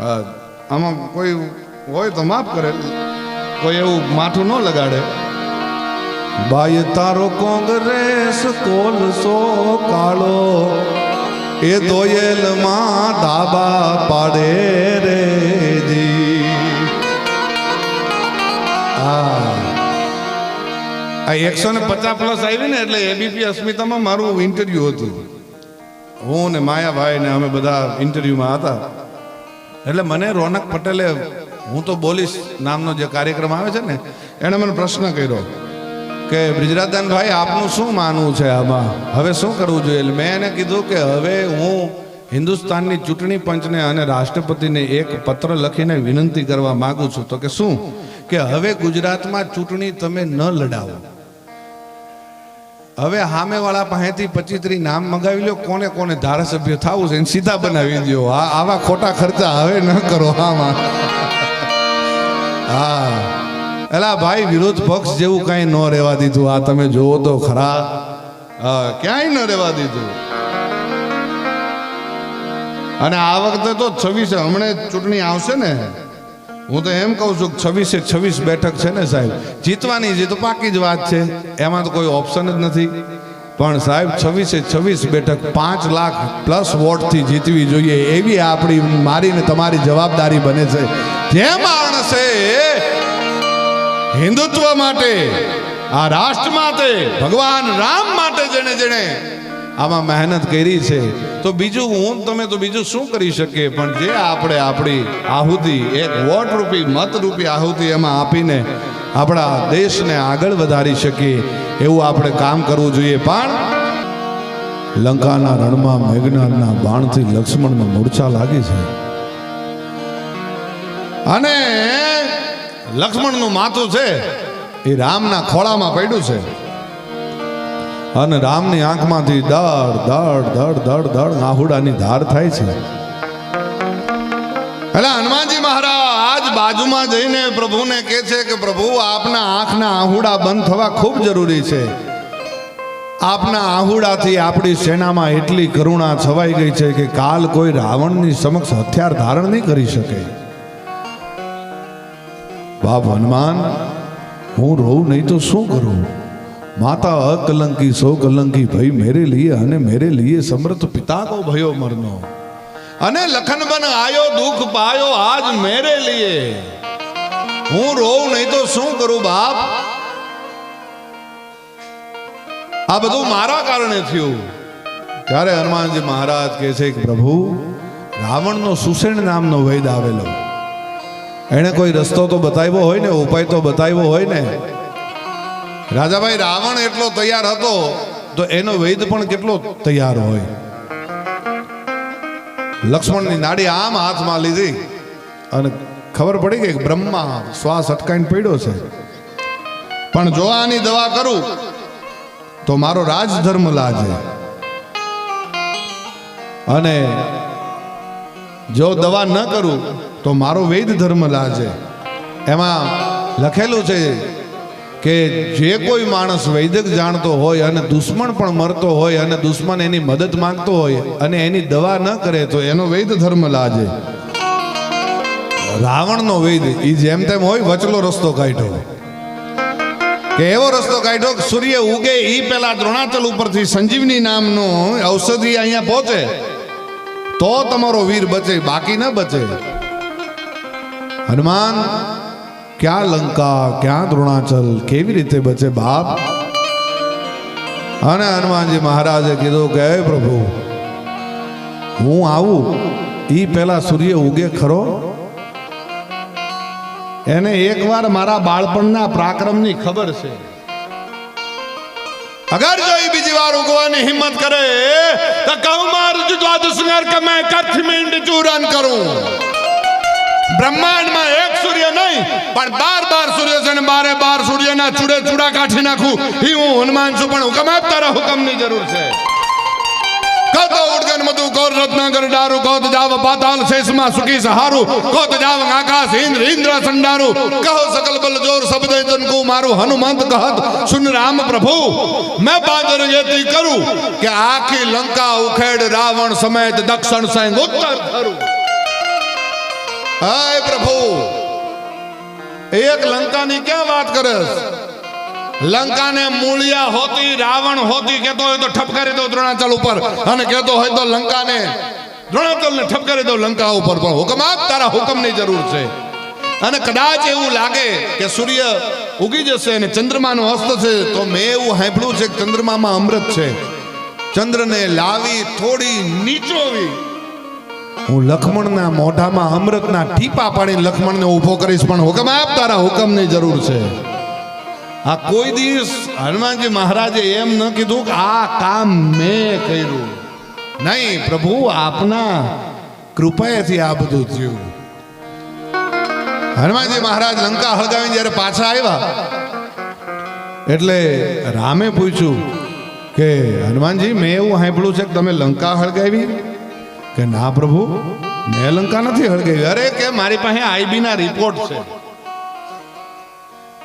આમાં કોઈ હોય તો માફ કરે. કોઈ એવું માથું ન લગાડે. ભાઈ તારો કોંગ્રેસ કોલસો કાળો. એ દોયેલમાં ધાબા પાડે રે જી. આ એકસો ને પચાસ પ્લસ આવી ને એટલે એબીપી અસ્મિતામાં મારું ઇન્ટરવ્યુ હતું. હું ને માયાભાઈ ને અમે બધા ઇન્ટરવ્યુમાં હતા. એટલે મને રોનક પટેલે હું તો બોલીશ નામનો જે કાર્યક્રમ આવે છે ને, એણે મને પ્રશ્ન કર્યો કે બ્રિજરાદાનભાઈ આપનું શું માનવું છે આમાં? હવે શું કરવું જોઈએ? મેં એને કીધું કે હવે હું હિન્દુસ્તાનની ચૂંટણી પંચને અને રાષ્ટ્રપતિને એક પત્ર લખીને વિનંતી કરવા માગું છું. તો કે શું? કે હવે ગુજરાતમાં ચૂંટણી તમે ન લડાવો. હવે સામેવાળા પાસેથી પચીતરી નામ મગાવી લો કોને કોને ધારાસભ્ય થવું છે સીધા બનાવી દો આ આવા ખોટા ખર્ચા હવે ન કરો આમાં. હા. એલા ભાઈ, વિરોધ પક્ષ જેવું કાંઈ ન રહેવા દીધું. આ તમે જોવો તો ખરા. ક્યાંય ન રહેવા દીધું. અને આ વખતે તો છવ્વીસે હમણે ચૂંટણી આવશે ને. હું તો એમ કહું છું છવ્વીસે છવ્વીસ બેઠક છે ને સાહેબ, જીતવાની જે તો પાકી જ વાત છે. એમાં તો કોઈ ઓપ્શન જ નથી. પણ સાહેબ, છવ્વીસે છવ્વીસ બેઠક પાંચ લાખ પ્લસ વોટથી જીતવી જોઈએ, એવી આપણી મારી ને તમારી જવાબદારી બને છે. જે માણસે હિન્દુત્વ માટે, આ રાષ્ટ્ર માટે, ભગવાન રામ માટે જેણે જેણે આમાં મહેનત કરી છે. તો બીજું હું તમે તો બીજું શું કરી શકીએ? પણ જે આપણે આપણી આહુતિ, એક વોટ રૂપી મત રૂપી આહુતિ એમાં આપીને આપણા દેશને આગળ વધારી શકીએ, એવું આપણે કામ કરવું જોઈએ. પણ લંકાના રણમાં મેઘનાથના બાણથી લક્ષ્મણનો મૂર્છા લાગી છે. અને લક્ષ્મણનું માથું છે એ રામના ખોળામાં પડ્યું છે. અને રામની આંખમાંથી દડ દડ દડ દડ દડ આહુડાની ધાર થાય છે. એટલે હનુમાનજી મહારાજ બાજુમાં જઈને પ્રભુને કહે છે કે પ્રભુ, આપના આંખના આહુડા બંધ થવા ખૂબ જરૂરી છે. આપના આહુડાથી આપણી સેનામાં એટલી કરુણા છવાઈ ગઈ છે કે કાલ કોઈ રાવણની સમક્ષ હથિયાર ધારણ નહીં કરી શકે. બાપ હનુમાન, હું રહું નહીં તો શું કરું? માતા અકલંકી સો કલંકી ભાઈ મેરે લીએ અને મેરે લીએ સમર્થ પિતા કો ભયો મરનો. અને લખન બન આયો, દુઃખ પાયો, આજ મેરે લીએ. હું રોઉં નહીં તો શું કરું બાપ? આ બધું મારા કારણે થયું. ત્યારે હનુમાનજી મહારાજ કહે છે કે, પ્રભુ, રાવણનો સુસેણ નામનો વૈદ આવેલો. એણે કોઈ રસ્તો તો બતાવ્યો હોય ને, ઉપાય તો બતાવ્યો હોય ને. રાજાભાઈ, રાવણ એટલો તૈયાર હતો, તો એનો વૈદ પણ કેટલો તૈયાર હોય? લક્ષ્મણની નાડી આમ હાથમાં લીધી અને ખબર પડી કે બ્રહ્મા શ્વાસ અટકાઈને પડ્યો છે. પણ જો આની દવા કરું, તો મારો રાજધર્મ લાજે. અને જો દવા ન કરું, તો મારો વૈદ ધર્મ લાજે. એમાં લખેલું છે કે જે કોઈ માણસ વૈદક જાણતો હોય અને દુશ્મન પણ મરતો હોય અને દુશ્મન એની મદદ માંગતો હોય અને એની દવા ન કરે તો એનો વૈદ ધર્મ લાજે. રાવણનો વૈદ એ જેમ તેમ હોય વચલો રસ્તો કાઢ્યો. કે એવો રસ્તો કાઢ્યો કે સૂર્ય ઉગે એ પેલા દ્રોણાચલ ઉપરથી સંજીવની નામનો ઔષધિ અહીંયા પહોંચે. તો તમારો વીર બચે, બાકી ન બચે. હનુમાન ક્યાં લંકા, ક્યાં દ્રોણાચલ, કેવી રીતે બચે બાપ? અને હનુમાનજી મહારાજે કીધું કે પ્રભુ, હું આવું એ પેલા સૂર્ય ઉગે ખરો? એને એકવાર મારા બાળપણના પ્રાક્રમની ખબર છે. અગર જો એ બીજી વાર ઉગવાની હિંમત કરે, તો કહું મારું જુદવા નર કે મેં કથમિંડ ચૂરન કરું? બ્રહ્માંડમાં એક સૂર્ય નહીં પણ બાર બાર સૂર્ય છે ને બારે બાર સૂર્યના ચૂડે ચૂડા કાઢી નાખું એ હું હનુમાન છું પણ હુકમ આપ તારા હુકમની જરૂર છે કતો ઉડગન મધુ કૌર રત્નાકર ડારું કોત જાવ પાતાલ શેષમાં સુખી સહારું કોત જાવ આકાશ ઇન્દ્ર ઇન્દ્ર સંડારું કહો સકલ બલ જોર શબ્દ જનકુ મારું હનુમંત કહત સુન રામ પ્રભુ મેં બાદર યેતી કરું કે આખી લંકા ઉખેડ રાવણ સમેત દક્ષિણ સૈન ઉત્તર ધરું હાય પ્રભુ એક લંકાની ક્યાં વાત કરસ લંકાને મૂળિયા હોતી, રાવણ હોતી કહેતો હોય તો ઠપકારી દો દ્રોણાચલ ઉપર. અને કહેતો હોય તો લંકાને, દ્રોણાચલને ઠપકારી દો લંકા ઉપર. પણ હુકમ આપ, તારા હુકમની જરૂર છે. અને કદાચ એવું લાગે કે સૂર્ય ઉગી જશે અને ચંદ્રમાનો અસ્ત છે, તો મેં એવું સાંભળ્યું છે કે ચંદ્રમામાં અમૃત છે. ચંદ્રને લાવી, થોડી નીચોવી હું લખમણના મોઢામાં અમૃતના ટીપા પાડીને લખમણને ઊભો કરીશ. પણ હુકમ આપ, તારા હુકમની જરૂર છે. આ કોઈ દિવસ હનુમાનજી મહારાજે એમ ન કીધું કે આ કામ મેં કર્યું. નહીં, પ્રભુ, આપના કૃપાએથી આ બધું થયું. હનુમાનજી મહારાજ લંકા હળગાવી જ્યારે પાછા આવ્યા, એટલે રામે પૂછ્યું કે, હનુમાનજી, મેં એવું સાંભળ્યું છે કે તમે લંકા હળગાવી? કે ના પ્રભુ, મેં લંકા નથી હળગાવી અરે કે મારી પાસે આઈબી ના રિપોર્ટ છે.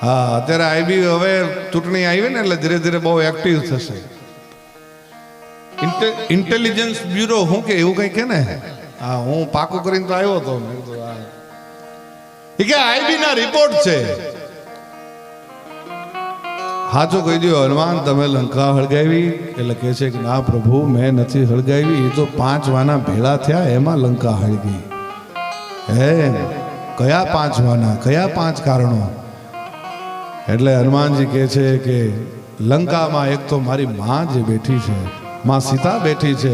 હા, અત્યારે આઈબી હવે ચૂંટણી આવી ને એટલે ધીરે ધીરે બહુ એક્ટિવ થશે. ઇન્ટેલિજન્સ બ્યુરો હું કે એવું કંઈ કે ને? હા, હું પાકું કરીને તો આવ્યો હતો મેં કે આઈબી ના રિપોર્ટ છે. હાચો કહી દો હનુમાન, તમે લંકા હળગાવી? એટલે કહે છે કે, ના પ્રભુ, મેં નથી હળગાવી. એ તો પાંચ વાના ભેળા થયા, એમાં લંકા હળગી. હે કયા પાંચ વાના? કયા પાંચ કારણો? એટલે હનુમાનજી કહે છે કે, લંકામાં એક તો મારી માં જે બેઠી છે, માં સીતા બેઠી છે,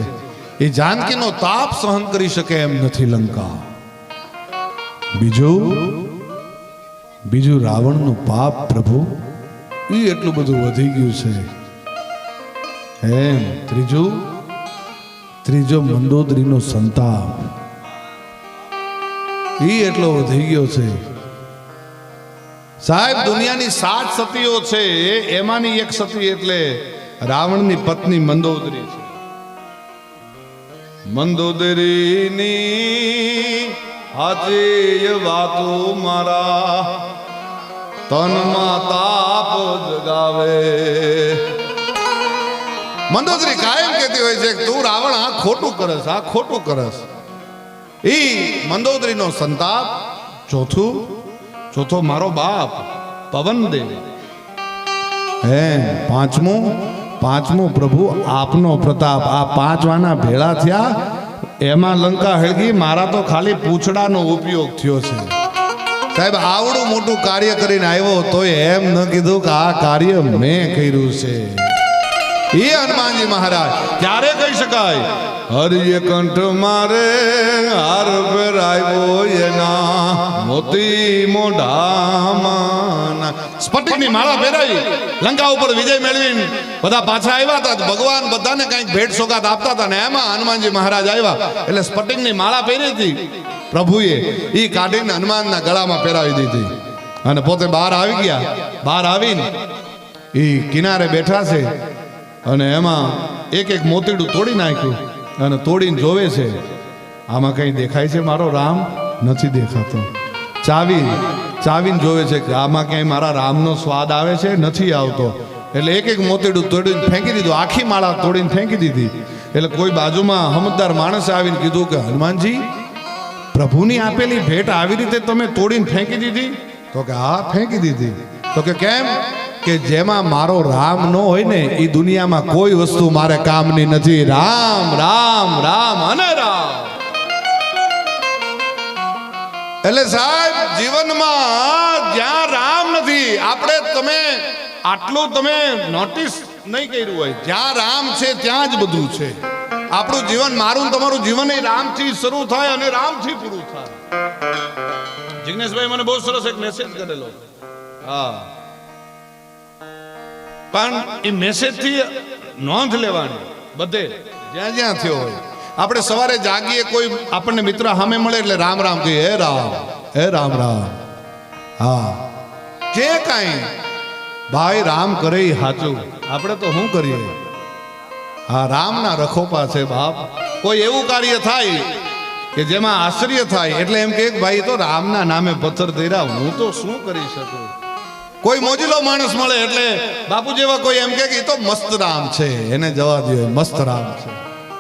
એ જાનકીનો તાપ સહન કરી શકે એમ નથી લંકા. બીજું? બીજું રાવણનું પાપ પ્રભુ એ એટલું બધું વધી ગયું છે. એમ, ત્રીજું? ત્રીજો મંદોદરીનો સંતાપ. એ એટલો વધી ગયો છે. સાહેબ, દુનિયાની સાત સતીઓ છે, એમાંની એક સતી એટલે રાવણની પત્ની મંદોદરી છે. મંદોદરીની આજે વાતો મારા તનમાં તાપ જગાવે. મંદોદરી કાયમ કહેતી હોય છે તું રાવણ, આ ખોટું કરસ, આ ખોટું કરસ. ઈ મંદોદરીનો સંતાપ, ચોથું, ચોથો મારો બાપ પવનદેવ હે, પાંચમું પાંચમું પ્રભુ, આપનો પ્રતાપ. આ પાંચ વાના ભેળા થયા, એમાં લંકા હળગી, મારા તો ખાલી પૂંછડાનો ઉપયોગ થયો છે. સાહેબ, આવડું મોટું કાર્ય કરીને આવ્યો તોય એમ ન કીધું કે આ કાર્ય મેં કર્યું છે. એ હનુમાનજી મહારાજ, ક્યારે કહી શકાય? હરિય કંઠ મારે હાર ફેરાયો એના મોતી મોઢામાં. સ્ફટિકની માળા પહેરાવી લંકા ઉપર વિજય મેળવીને બધા પાછા આવ્યા હતા. ભગવાન બધાને કંઈક ભેટ સોગાત આપતા હતા ને એમાં હનુમાનજી મહારાજ આવ્યા. એટલે સ્ફટિકની માળા પહેરી હતી. પ્રભુએ એ કાઢીને હનુમાનના ગળામાં પહેરાવી દીધી. અને પોતે બહાર આવી ગયા. બહાર આવીને એ કિનારે બેઠા છે. અને એમાં એક એક મોતીડું તોડી નાખ્યું અને તોડીને જોવે છે. આમાં કંઈ દેખાય છે મારો રામ? નથી દેખાતો. ચાવી, ચાવીને જોવે છે કે આમાં ક્યાંય મારા રામનો સ્વાદ આવે છે? નથી આવતો. એટલે એક એક મોતીડું તોડીને ફેંકી દીધું. આખી માળા તોડીને ફેંકી દીધી. એટલે કોઈ બાજુમાં હમદાર માણસે આવીને કીધું કે, હનુમાનજી પ્રભુની આપેલી ભેટ આવી રીતે તમે તોડીને ફેંકી દીધી? તો કે, હા, ફેંકી દીધી. તો કે, કેમ? કે જેમાં મારો રામ ન હોય ને એ દુનિયામાં કોઈ વસ્તુ મારે કામની નથી. રામ રામ રામ અને રામ. એટલે સાહેબ, જીવનમાં જ્યાં રામ નથી, આપણે તમે આટલું તમે નોટિસ નહીં કર્યું હોય. જ્યાં રામ છે, ત્યાં જ બધું છે. આપણું જીવન મારું તમારું જીવન એ રામથી શરૂ થાય અને રામથી પૂરું થાય. જિગ્નેશભાઈ મને બહુ સરસ એક મેસેજ કરેલો. હા. પણ એ મેસેજથી નોંધ લેવાની, બધે. જ્યાં જ્યાં થયો હોય. આપણે સવારે જાગીએ, કોઈ આપણને મિત્ર સામે મળે એટલે રામ રામ કહીએ, હે રામ હે રામ રામ. હા. જે કાંઈ ભાઈ રામ કરે સાચું. આપણે તો શું કરીએ? હા રામના રખોપા છે બાપ. કોઈ એવું કાર્ય થાય કે જેમાં આશ્ચર્ય થાય, એટલે એમ કે ભાઈ તો રામના નામે પથ્થર ધર્યા, હું તો શું કરી શકું? કોઈ મોજીલો માણસ મળે એટલે બાપુ જેવા કોઈ એમ કે તો મસ્ત રામ છે. એને જવા દો મસ્ત રામ છે.